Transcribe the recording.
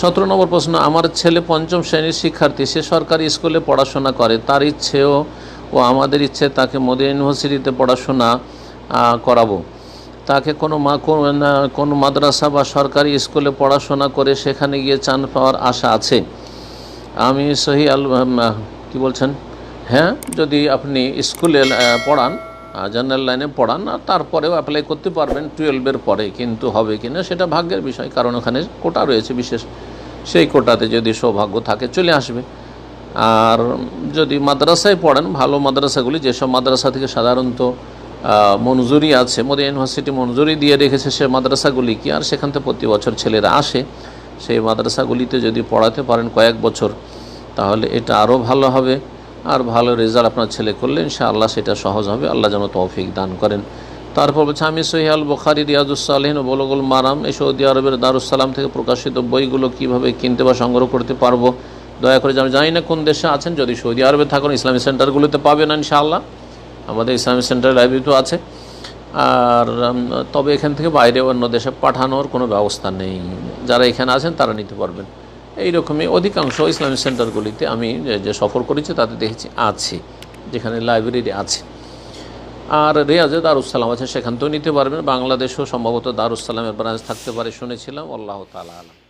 সতেরো নম্বর প্রশ্ন, আমার ছেলে পঞ্চম শ্রেণির শিক্ষার্থী, সে সরকারি স্কুলে পড়াশোনা করে, তার ইচ্ছেও ও আমাদের ইচ্ছে তাকে মোদী ইউনিভার্সিটিতে পড়াশোনা করাবো। তাকে কোনো মা কোনো মাদ্রাসা বা সরকারি স্কুলে পড়াশোনা করে সেখানে গিয়ে চান পাওয়ার আশা আছে। আমি সহি আল কী বলছেন? হ্যাঁ যদি আপনি স্কুলে পড়ান জেনারেল লাইনে পড়ান আর তারপরেও অ্যাপ্লাই করতে পারবেন টুয়েলভের পরে, কিন্তু হবে কি না সেটা ভাগ্যের বিষয়, কারণ ওখানে কোটা রয়েছে বিশেষ। সেই কোটাতে যদি সৌভাগ্য থাকে, চলে আসবে। আর যদি মাদ্রাসায় পড়েন, ভালো মাদ্রাসাগুলি, যেসব মাদ্রাসা থেকে সাধারণত মঞ্জুরি আছে মোদি ইউনিভার্সিটি মঞ্জুরি দিয়ে রেখেছে সে মাদ্রাসাগুলি কি, আর সেখান থেকে প্রতি বছর ছেলেরা আসে, সেই মাদ্রাসাগুলিতে যদি পড়াতে পারেন কয়েক বছর, তাহলে এটা আরও ভালো হবে। আর ভালো রেজাল্ট আপনার ছেলে করলেন করলে ইনশাআল্লাহ সেটা সহজ হবে। আল্লাহ যেন তৌফিক দান করেন। তারপর বলছে, আমি সহিয়াল বখারি রিয়াজুসালহীন ও বলগুল মারাম, এই সৌদি আরবের দারুসালাম থেকে প্রকাশিত বইগুলো কীভাবে কিনতে বা সংগ্রহ করতে পারব? দয়া করে আমি জানি না কোন দেশে আছেন, যদি সৌদি আরবে থাকুন, ইসলামী সেন্টারগুলোতে পাবেন ইনশাআল্লাহ। আমাদের ইসলামী সেন্টার লাইব্রেরি তো আছে। আর তবে এখান থেকে বাইরে অন্য দেশে পাঠানোর কোনো ব্যবস্থা নেই। যারা এখানে আছেন, তারা নিতে পারবেন। এইরকমই অধিকাংশ ইসলামিক সেন্টারগুলিতে আমি যে- সফর করেছি তাতে দেখেছি আছে, যেখানে লাইব্রেরি আছে। আর রেয়াজে দারুসালাম আছে, সেখান থেকেও নিতে পারবেন। বাংলাদেশেও সম্ভবত দারুসালামের ব্রাঞ্চ থাকতে পারে, শুনেছিলাম। আল্লাহ তালা আলম।